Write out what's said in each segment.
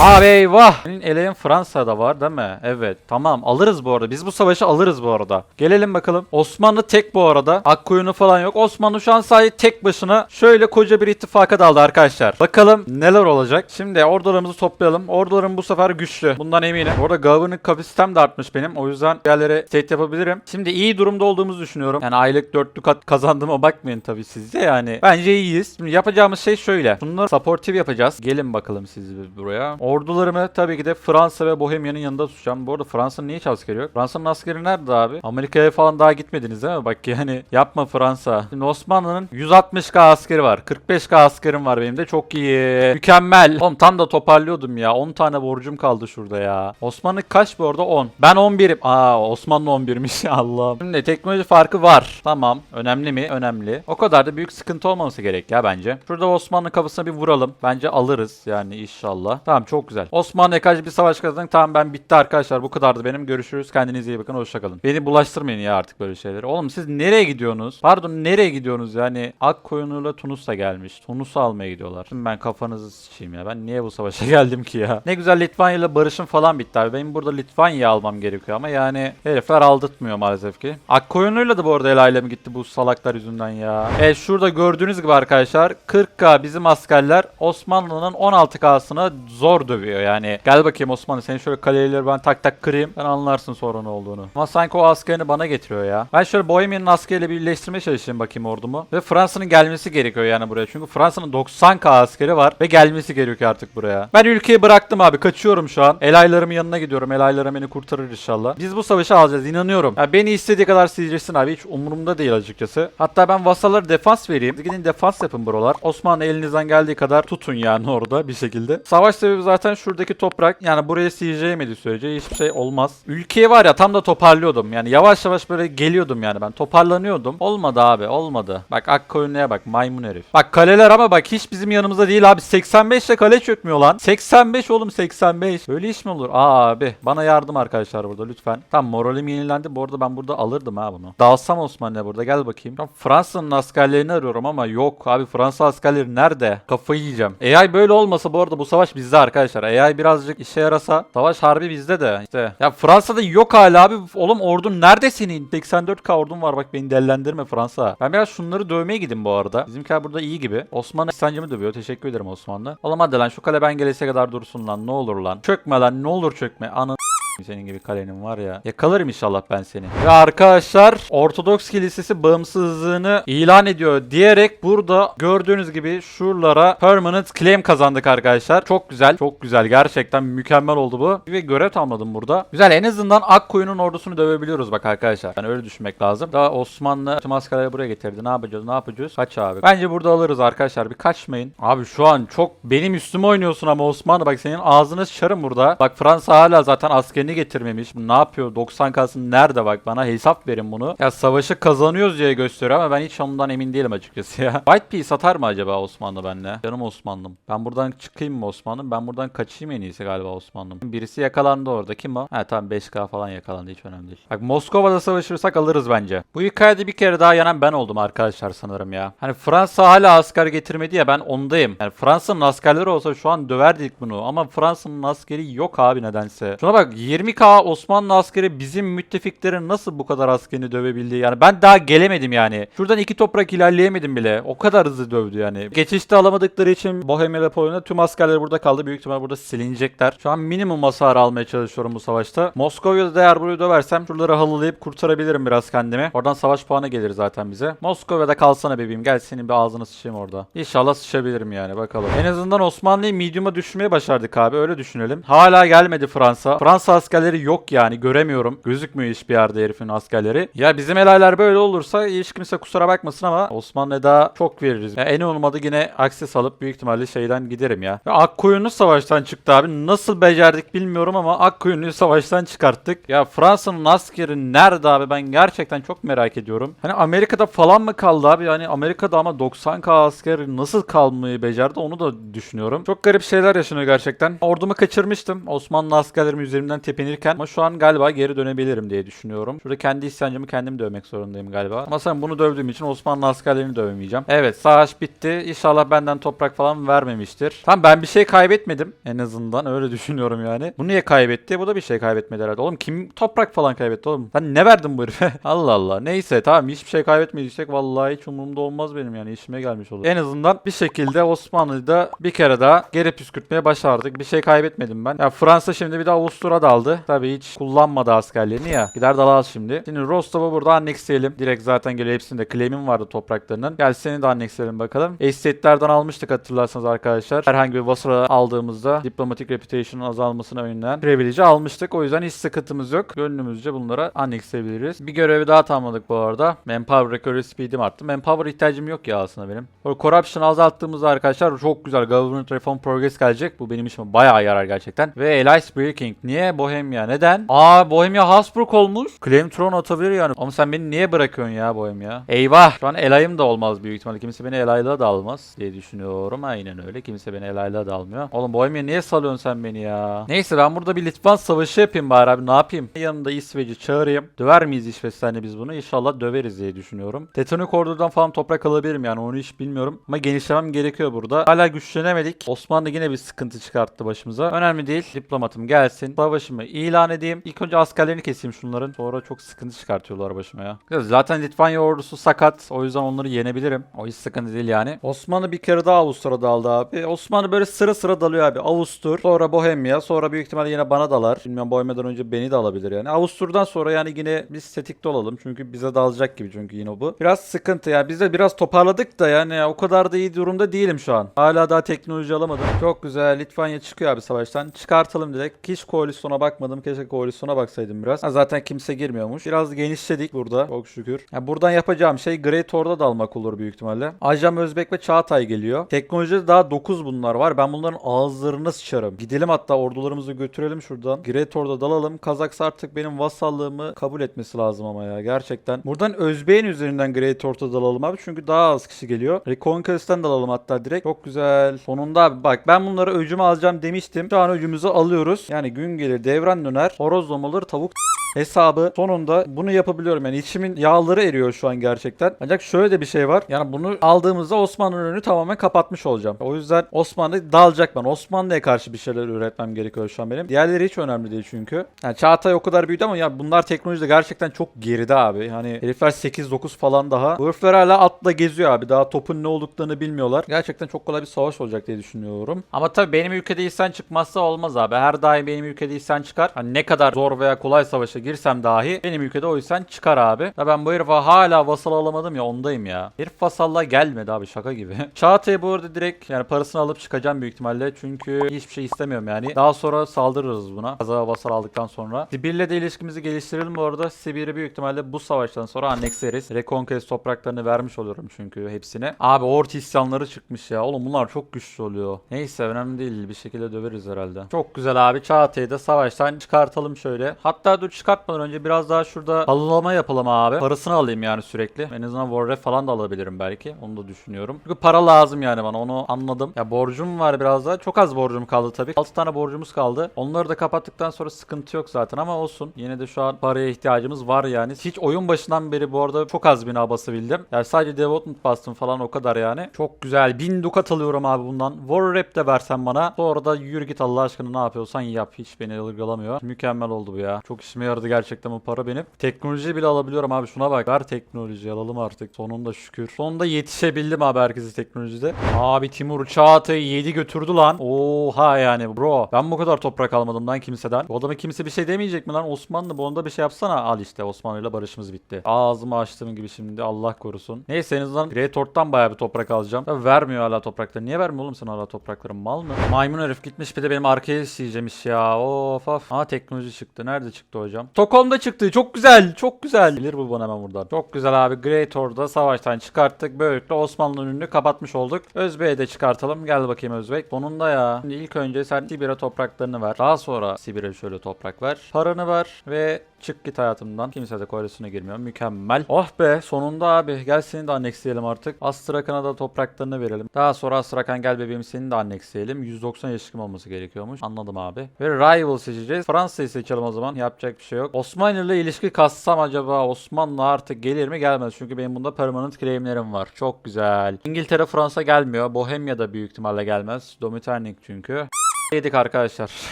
Abi eyvah. Senin eleğin Fransa'da var değil mi? Evet. Tamam alırız bu arada. Biz bu savaşı alırız bu arada. Gelelim bakalım. Osmanlı tek bu arada. Akkuyunu falan yok. Osmanlı şu an sadece tek başına şöyle koca bir ittifaka daldı arkadaşlar. Bakalım neler olacak. Şimdi ordularımızı toplayalım. Ordularım bu sefer güçlü. Bundan eminim. Bu arada governing kapasitem de artmış benim. O yüzden yerlere state yapabilirim. Şimdi iyi durumda olduğumuzu düşünüyorum. Yani aylık dörtlü kat kazandığıma bakmayın tabii siz de yani. Bence iyiyiz. Şimdi yapacağımız şey şöyle. Bunları supportive yapacağız. Gelin bakalım siz buraya. Ordularımı tabii ki de Fransa ve Bohemia'nın yanında tutacağım. Bu arada Fransa'nın niye hiç askeri yok? Fransa'nın askeri nerede abi? Amerika'ya falan daha gitmediniz değil mi? Bak yani yapma Fransa. Şimdi Osmanlı'nın 160k askeri var. 45k askerim var benim de. Çok iyi. Mükemmel. Oğlum tam da toparlıyordum ya. 10 tane borcum kaldı şurada ya. Osmanlı kaç bu arada? 10. Ben 11'im. Aa Osmanlı 11'miş. Allah'ım. Şimdi teknoloji farkı var. Tamam. Önemli mi? Önemli. O kadar da büyük sıkıntı olmaması gerek ya bence. Şurada Osmanlı kafasına bir vuralım. Bence alırız yani inşallah. Tamam çok güzel. Osmanlı'ya karşı bir savaş kazandık. Tamam ben bitti arkadaşlar. Bu kadardı benim. Görüşürüz. Kendinize iyi bakın. Hoşçakalın. Beni bulaştırmayın ya artık böyle şeyleri. Oğlum siz nereye gidiyorsunuz? Pardon nereye gidiyorsunuz? Yani Akkoyunlu'yla Tunus da gelmiş. Tunus'u almaya gidiyorlar. Şimdi ben kafanızı sıçayım ya. Ben niye bu savaşa geldim ki ya? Ne güzel Litvanya ile barışım falan bitti abi. Benim burada Litvanya almam gerekiyor ama yani herifler aldırtmıyor maalesef ki. Akkoyunlu'yla da bu arada el alemi gitti bu salaklar yüzünden ya. Evet şurada gördüğünüz gibi arkadaşlar 40k bizim askerler Osmanlı'nın 16k'sını zor dövüyor yani. Gel bakayım Osmanlı seni şöyle kaleleri ben tak tak kırayım. Ben anlarsın sonra ne olduğunu. Ama sanki o askerini bana getiriyor ya. Ben şöyle Bohemian'ın askeriyle birleştirmeye çalışayım bakayım ordumu. Ve Fransa'nın gelmesi gerekiyor yani buraya. Çünkü Fransa'nın 90k askeri var ve gelmesi gerekiyor artık buraya. Ben ülkeyi bıraktım abi. Kaçıyorum şu an. Elaylarımın yanına gidiyorum. Elaylarım beni kurtarır inşallah. Biz bu savaşı alacağız inanıyorum. Ya beni istediği kadar sileceksin abi. Hiç umurumda değil açıkçası. Hatta ben vasallara defans vereyim. Gidin defans yapın buralar. Osmanlı elinizden geldiği kadar tutun yani orada bir şekilde. Savaş sebebi zaten şuradaki toprak. Yani buraya yemediği sürece hiçbir şey olmaz. Ülkeyi var ya tam da toparlıyordum. Yani yavaş yavaş böyle geliyordum yani ben. Toparlanıyordum. Olmadı abi olmadı. Bak Akkoyunlu'ya bak maymun herif. Bak kaleler ama bak hiç bizim yanımızda değil abi. 85 ile kale çökmüyor lan. 85 oğlum 85. Böyle iş mi olur? Aa abi bana yardım arkadaşlar burada lütfen. Tam moralim yenilendi. Bu arada ben burada alırdım ha bunu. Dalsam Osmanlı'ya burada gel bakayım. Fransa'nın askerlerini arıyorum ama yok abi Fransa askerleri nerede? Kafayı yiyeceğim. AI böyle olmasa bu arada bu savaş bizde arkadaşlar. AI birazcık işe yarasa savaş harbi bizde de. İşte ya Fransa'da yok hala abi. Oğlum ordun nerede senin? 84k ordun var bak beni dellendirme Fransa. Ben biraz şunları dövmeye gidin bu arada. Bizimkiler burada iyi gibi. Osmanlı İhsancımı dövüyor. Teşekkür ederim Osmanlı. Oğlum hadi lan şu kale ben gelese kadar dursun lan. Ne olur lan. Çökme lan. Ne olur çökme. Anı senin gibi kalenin var ya. Yakalarım inşallah ben seni. Ve arkadaşlar Ortodoks Kilisesi bağımsızlığını ilan ediyor diyerek burada gördüğünüz gibi şuralara permanent claim kazandık arkadaşlar. Çok güzel. Çok güzel. Gerçekten mükemmel oldu bu. Ve görev tamamladım burada. Güzel. En azından Akkoyun'un ordusunu dövebiliyoruz bak arkadaşlar. Yani öyle düşünmek lazım. Daha Osmanlı tüm askerleri buraya getirdi. Ne yapacağız? Ne yapacağız? Kaç abi. Bence burada alırız arkadaşlar. Bir kaçmayın. Abi şu an çok benim üstüme oynuyorsun ama Osmanlı bak senin ağzını sıçarım burada. Bak Fransa hala zaten askerini getirmemiş. Bu Ne yapıyor? 90K'sın nerede bak? Bana hesap verin bunu. Ya savaşı kazanıyoruz diye gösteriyor ama ben hiç ondan emin değilim açıkçası ya. White Piece atar mı acaba Osmanlı benle? Canım Osmanlım. Ben buradan çıkayım mı Osmanlım? Ben buradan kaçayım en iyisi galiba Osmanlım. Birisi yakalandı orada. Kim o? Ha tamam 5K falan yakalandı. Hiç önemli değil. Bak Moskova'da savaşırsak alırız bence. Bu hikayede bir kere daha yanan ben oldum arkadaşlar sanırım ya. Hani Fransa hala asker getirmedi ya ben ondayım. Yani Fransa'nın askerleri olsa şu an döverdik bunu. Ama Fransa'nın askeri yok abi nedense. Şuna bak 20k Osmanlı askeri bizim müttefiklerin nasıl bu kadar askerini dövebildi? Yani ben daha gelemedim yani. Şuradan iki toprak ilerleyemedim bile. O kadar hızlı dövdü yani. Geçişte alamadıkları için Bohemia ve Polonya'da tüm askerler burada kaldı. Büyük ihtimal burada silinecekler. Şu an minimum hasar almaya çalışıyorum bu savaşta. Moskova'da da eğer burayı döversem şuraları halılayıp kurtarabilirim biraz kendimi. Oradan savaş puanı gelir zaten bize. Moskova'da kalsana bebeğim. Gel senin bir ağzını sıçayım orada. İnşallah sıçabilirim yani bakalım. En azından Osmanlı'yı medium'a düşürmeye başardık abi. Öyle düşünelim. Hala gelmedi Fransa. Fransa askerleri yok yani. Göremiyorum. Gözükmüyor hiçbir yerde herifin askerleri. Ya bizim helaylar böyle olursa hiç kimse kusura bakmasın ama Osmanlı'ya daha çok veririz. Ya en olmadı yine akses alıp büyük ihtimalle şeyden giderim ya. ya Akkoyunlu savaştan çıktı abi. Nasıl becerdik bilmiyorum ama Akkoyunlu'yu savaştan çıkarttık. Ya Fransa'nın askeri nerede abi ben gerçekten çok merak ediyorum. Hani Amerika'da falan mı kaldı abi? Yani Amerika'da ama 90k asker nasıl kalmayı becerdi onu da düşünüyorum. Çok garip şeyler yaşanıyor gerçekten. Ordumu kaçırmıştım. Osmanlı askerlerim üzerimden tepki tepinirken ama şu an galiba geri dönebilirim diye düşünüyorum. Şurada kendi isyancımı kendim dövmek zorundayım galiba. Ama sanırım bunu dövdüğüm için Osmanlı askerlerini dövemeyeceğim. Evet savaş bitti. İnşallah benden toprak falan vermemiştir. Tamam ben bir şey kaybetmedim en azından öyle düşünüyorum yani. Bu niye kaybetti? Bu da bir şey kaybetmedi herhalde. Oğlum kim toprak falan kaybetti oğlum? Ben ne verdim bu herife? Allah Allah. Neyse tamam hiçbir şey kaybetmediysek vallahi hiç umurumda olmaz benim yani işime gelmiş olur. En azından bir şekilde Osmanlı'yı da bir kere daha geri püskürtmeye başardık. Bir şey kaybetmedim ben. Ya Fransa şimdi bir de Avustur'a daldı. Tabii hiç kullanmadı askerlerini ya. Gider dalal şimdi. Şimdi Rostov'u burada annexleyelim. Direkt zaten geliyor hepsinde claim'im vardı topraklarının. Gel seni de annexleyelim bakalım. Estate'lerden almıştık hatırlarsanız arkadaşlar. Herhangi bir vasıra aldığımızda diplomatik reputation'ın azalmasına önünden privilege almıştık. O yüzden hiç sıkıntımız yok. Gönlümüzce bunlara annexleyebiliriz. Bir görevi daha tamamladık bu arada. Manpower recovery speed'im arttı. Manpower ihtiyacım yok ya aslında benim. Böyle corruption azalttığımızda arkadaşlar çok güzel government reform progress gelecek. Bu benim işime bayağı yarar gerçekten. Ve Allies Breaking. Niye Bohemia? Neden? Aa Bohemia Habsburg olmuş. Claim throne atabilir yani. Ama sen beni niye bırakıyorsun ya Bohemia? Eyvah. Şu an elayım da olmaz büyük ihtimalle. Kimse beni elayla da almaz diye düşünüyorum. Aynen öyle. Kimse beni elayla da almıyor. Oğlum Bohemia niye salıyorsun sen beni ya? Neyse ben burada bir Litvan savaşı yapayım bari abi. Ne yapayım? Yanında İsveç'i çağırayım. Döver miyiz İsveç'ten biz bunu? İnşallah döveriz diye düşünüyorum. Tetonik ordudan falan toprak alabilirim yani. Onu hiç bilmiyorum. Ama genişlemem gerekiyor burada. Hala güçlenemedik. Osmanlı yine bir sıkıntı çıkarttı başımıza. Önemli değil. Diplomatım gelsin. Savaşımı ilan edeyim. İlk önce askerlerini keseyim şunların. Sonra çok sıkıntı çıkartıyorlar başıma ya. Zaten Litvanya ordusu sakat. O yüzden onları yenebilirim. O hiç sıkıntı değil yani. Osmanlı bir kere daha Avustr'a daldı abi. Osmanlı böyle sıra sıra dalıyor abi. Avustur, sonra Bohemia, sonra büyük ihtimalle yine bana dalar. Bilmiyorum Bohemia'dan önce beni de alabilir yani. Avustur'dan sonra yani yine biz tetikte olalım. Çünkü bize dalacak gibi çünkü yine bu. Biraz sıkıntı yani. Biz de biraz toparladık da yani o kadar da iyi durumda değilim şu an. Hala daha teknoloji alamadım. Çok güzel. Litvanya çıkıyor abi savaştan. Çıkartalım direkt. Hiç koalisyona bakmadım. Keşke koalisyona baksaydım biraz. Ha, zaten kimse girmiyormuş. Biraz genişledik burada. Çok şükür. Ya buradan yapacağım şey Great Or'da dalmak olur büyük ihtimalle. Ajam Özbek ve Çağatay geliyor. Teknolojide daha 9 bunlar var. Ben bunların ağızlarına sıçarım. Gidelim hatta ordularımızı götürelim şuradan. Great Or'da dalalım. Kazaksa artık benim vasallığımı kabul etmesi lazım ama ya gerçekten. Buradan Özbek'in üzerinden Great Or'da dalalım abi. Çünkü daha az kişi geliyor. Reconquest'ten dalalım hatta direkt. Çok güzel. Sonunda abi bak ben bunları öcümü alacağım demiştim. Şu an öcümüzü alıyoruz. Yani gün gelir devran döner. Horoz domalır tavuk hesabı sonunda bunu yapabiliyorum. Yani içimin yağları eriyor şu an gerçekten. Ancak şöyle de bir şey var. Yani bunu aldığımızda Osmanlı'nın önünü tamamen kapatmış olacağım. O yüzden Osmanlı dalacak ben. Osmanlı'ya karşı bir şeyler üretmem gerekiyor şu an benim. Diğerleri hiç önemli değil çünkü. Yani Çağatay o kadar büyüdü ama ya bunlar teknolojide gerçekten çok geride abi. Hani herifler 8-9 falan daha. Bu herifler hala atla geziyor abi. Daha topun ne olduklarını bilmiyorlar. Gerçekten çok kolay bir savaş olacak diye düşünüyorum. Ama tabii benim ülkede isyan çıkmazsa olmaz abi. Her daim benim ülkede isyan çıkar. Hani ne kadar zor veya kolay savaşa girsem dahi benim ülkede o yüzden çıkar abi. Ya ben bu herife hala vasal alamadım ya ondayım ya. Herif vasalla gelmedi abi şaka gibi. Çağatay'ı bu arada direkt yani parasını alıp çıkacağım büyük ihtimalle. Çünkü hiçbir şey istemiyorum yani. Daha sonra saldırırız buna. Kaza vasal aldıktan sonra. Sibir'le de ilişkimizi geliştirelim bu arada. Sibir'i büyük ihtimalle bu savaştan sonra annexleriz. Reconquest topraklarını vermiş olurum çünkü hepsine. Abi orta isyanları çıkmış ya. Oğlum bunlar çok güçlü oluyor. Neyse önemli değil. Bir şekilde döveriz herhalde. Çok güzel abi. Çağatay'ı da savaştan çıkartalım şöyle. Hatta dur çıkartmadan önce biraz daha şurada halılama yapalım abi. Parasını alayım yani sürekli. En azından Warref falan da alabilirim belki. Onu da düşünüyorum. Çünkü para lazım yani bana. Onu anladım. Ya borcum var biraz daha. Çok az borcum kaldı tabii. 6 tane borcumuz kaldı. Onları da kapattıktan sonra sıkıntı yok zaten ama olsun. Yine de şu an paraya ihtiyacımız var yani. Hiç oyun başından beri bu arada çok az bina basabildim. Yani sadece development bastım falan o kadar yani. Çok güzel. 1000 dukat alıyorum abi bundan. War Rap de versen bana. Sonra da yürü git Allah aşkına ne yapıyorsan yap. Hiç beni ılgalamıyor. Mükemmel oldu bu ya. Çok işime yaradı gerçekten bu para benim. Teknoloji bile alabiliyorum abi. Şuna bak. Ver teknoloji alalım artık. Sonunda şükür. Sonunda yetişebildim abi herkese teknolojide. Abi Timur Çağatay'ı 7 götürdü lan. Oha yani bro. Ben bu kadar toprak almadım lan kimseden. Bu adama kimse bir şey demeyecek mi lan? Osmanlı bu onda bir şey yapsana. Al işte Osmanlı ile barışımız bitti. Ağzımı açtığım gibi şimdi Allah korusun. Neyse en azından Great Ort'tan bayağı bir toprak alacağım. Ya vermiyor hala toprakları. Niye vermiyor oğlum sen hala toprakları? Mal mı? Maymun herif gitmiş bir de benim arkaya isteyeceğimiş ya. Of of. Aa teknoloji çıktı. Nerede çıktı hocam? Stockholm'da çıktı. Çok güzel. Çok güzel. Gelir bu bana hemen buradan. Çok güzel abi. Great Or'da savaştan çıkarttık. Böylelikle Osmanlı'nın önünü kapatmış olduk. Özbek'e de çıkartalım. Gel bakayım Özbek. Sonunda ya. Şimdi ilk önce sen Sibir'e topraklarını ver. Daha sonra Sibir'e şöyle toprak ver. Paranı ver ve Çık git hayatımdan. Kimse de koalisyona girmiyor. Mükemmel. Oh be sonunda abi. Gel seni de anneksleyelim artık. Astrakan'a da topraklarını verelim. Daha sonra Astrakan gel bebeğim seni de anneksleyelim. 190 yaşım olması gerekiyormuş. Anladım abi. Ve rival seçeceğiz. Fransa'yı seçelim o zaman. Yapacak bir şey yok. Osmanlı ile ilişki kassam acaba Osmanlı artık gelir mi gelmez. Çünkü benim bunda permanent claimlerim var. Çok güzel. İngiltere Fransa gelmiyor. Bohemya da büyük ihtimalle gelmez. Domiternik çünkü. Yedik arkadaşlar.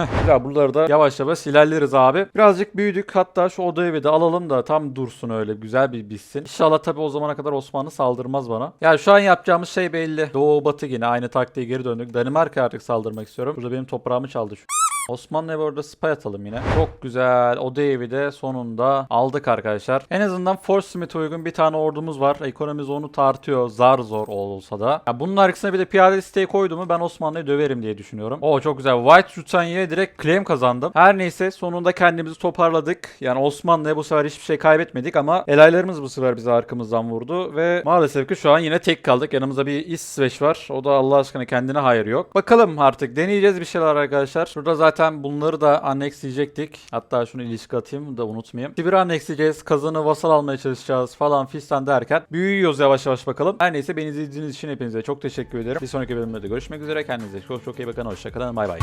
ya buraları da yavaş yavaş ilerleriz abi. Birazcık büyüdük. Hatta şu oda evi de alalım da tam dursun öyle. Güzel bir bitsin. İnşallah tabii o zamana kadar Osmanlı saldırmaz bana. Ya şu an yapacağımız şey belli. Doğu batı yine aynı taktiğe geri döndük. Danimarka artık saldırmak istiyorum. Burada benim toprağımı çaldı şu. Osmanlı'ya bu arada spy atalım yine. Çok güzel. O evi de sonunda aldık arkadaşlar. En azından Force Smith'e uygun bir tane ordumuz var. Ekonomimiz onu tartıyor. Zar zor olsa da. Ya bunun arkasına bir de piyade listeyi koydu mu ben Osmanlı'yı döverim diye düşünüyorum. Oo çok güzel. White Jutanya'ya direkt claim kazandım. Her neyse sonunda kendimizi toparladık. Yani Osmanlı'ya bu sefer hiçbir şey kaybetmedik ama elaylarımız bu sefer bizi arkamızdan vurdu ve maalesef ki şu an yine tek kaldık. Yanımızda bir İsveç var. O da Allah aşkına kendine hayır yok. Bakalım artık deneyeceğiz bir şeyler arkadaşlar. Şurada zaten Zaten bunları da annexleyecektik. Hatta şunu ilişki atayım da unutmayayım. Sibir annexleyeceğiz. Kazanı vasal almaya çalışacağız falan fistan derken büyüyoruz yavaş yavaş bakalım. Her neyse beni izlediğiniz için hepinize çok teşekkür ederim. Bir sonraki bölümlerde görüşmek üzere. Kendinize çok çok iyi bakın. Hoşçakalın. Bay bay.